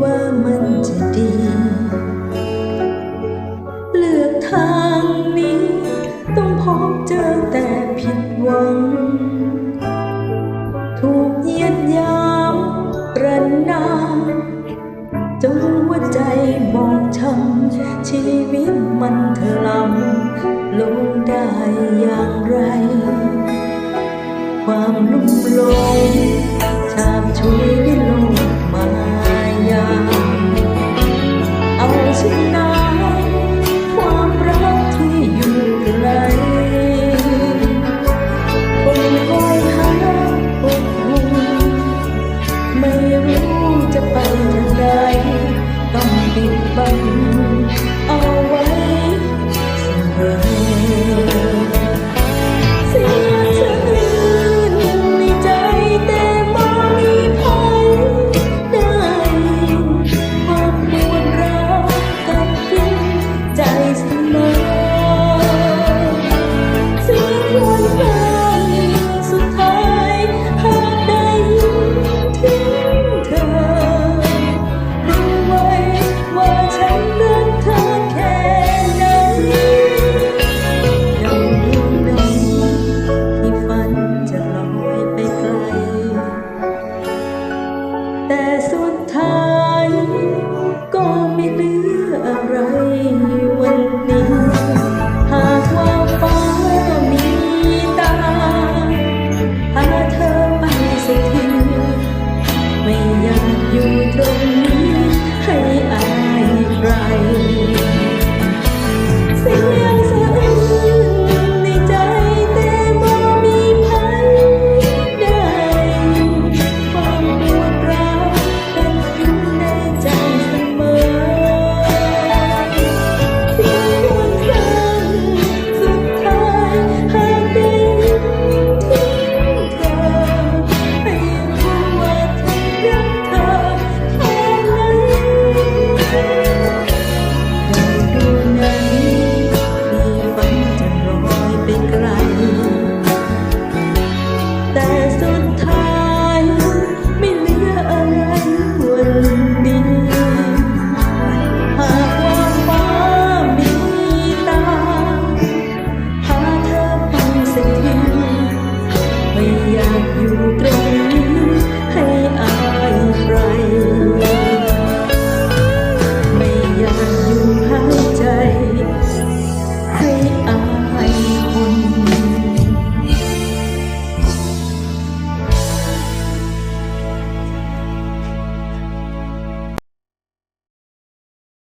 ว่ามันจะดี เลือกทางนี้ ต้องพบเจอแต่ผิดหวัง ถูกเยียดยามระนามจนหัวใจบอบช้ำชีวิตมันเถล้ำลงได้อย่างไร ความลุ่มหลง You. high.